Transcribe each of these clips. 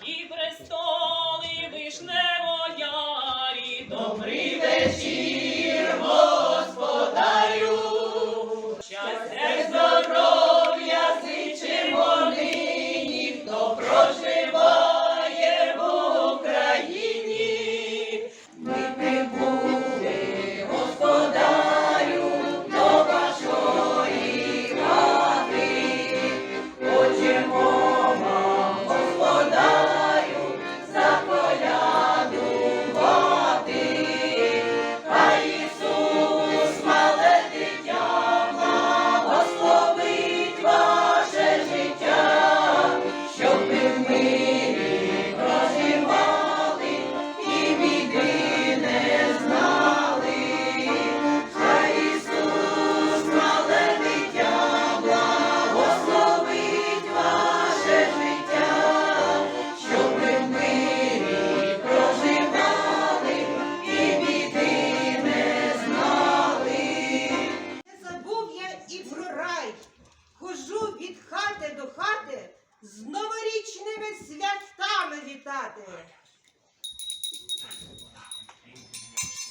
Які престоли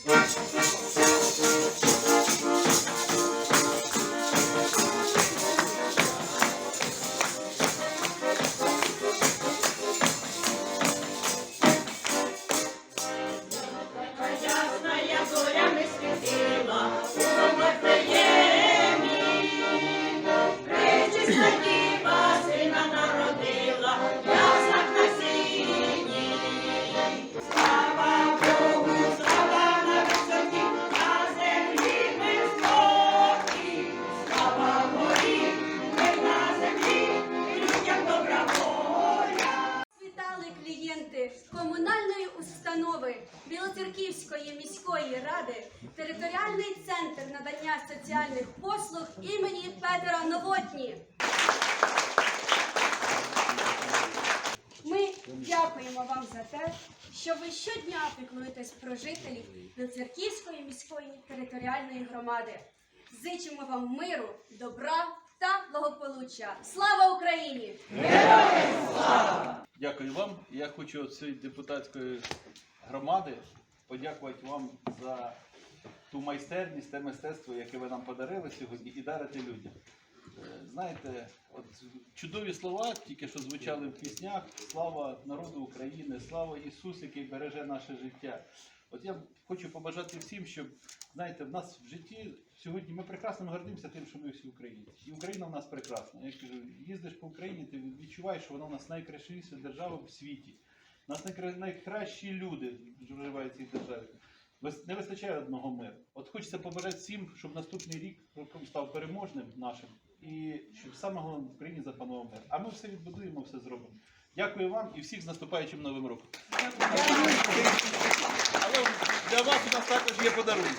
ясна зорями установи Білоцерківської міської ради, територіальний центр надання соціальних послуг імені Петера Новотні. Ми дякуємо вам за те, що ви щодня піклуєтесь про жителів Білоцерківської міської територіальної громади. Зичимо вам миру, добра та благополуччя. Слава Україні! Дякую вам. Я хочу від цієї депутатської громади подякувати вам за ту майстерність, те мистецтво, яке ви нам подарили сьогодні, і дарите людям. Е, Знаєте, от чудові слова, тільки що звучали в піснях. Слава народу України, слава Ісус, який береже наше життя. От я хочу побажати всім, щоб знаєте, в нас в житті сьогодні ми прекрасно гордимося тим, що ми всі українці. І Україна в нас прекрасна. Я кажу, їздиш по Україні, ти відчуваєш, що вона у нас найкрасивіша держава в світі. У нас найкра- найкращі люди проживають в цій державі. Не вистачає одного миру. От хочеться побажати всім, щоб наступний рік став переможним нашим, і щоб саме головне в Україні запанував мир. А ми все відбудуємо, все зробимо. Дякую вам і всіх з наступаючим новим роком. Але для вас у нас також є подарунок.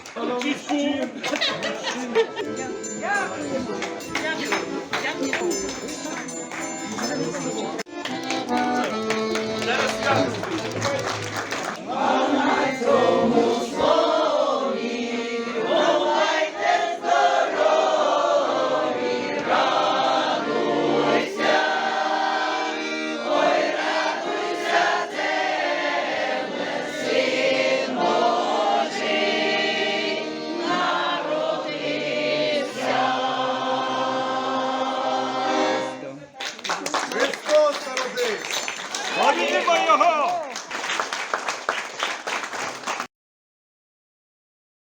Дякую. Дякую.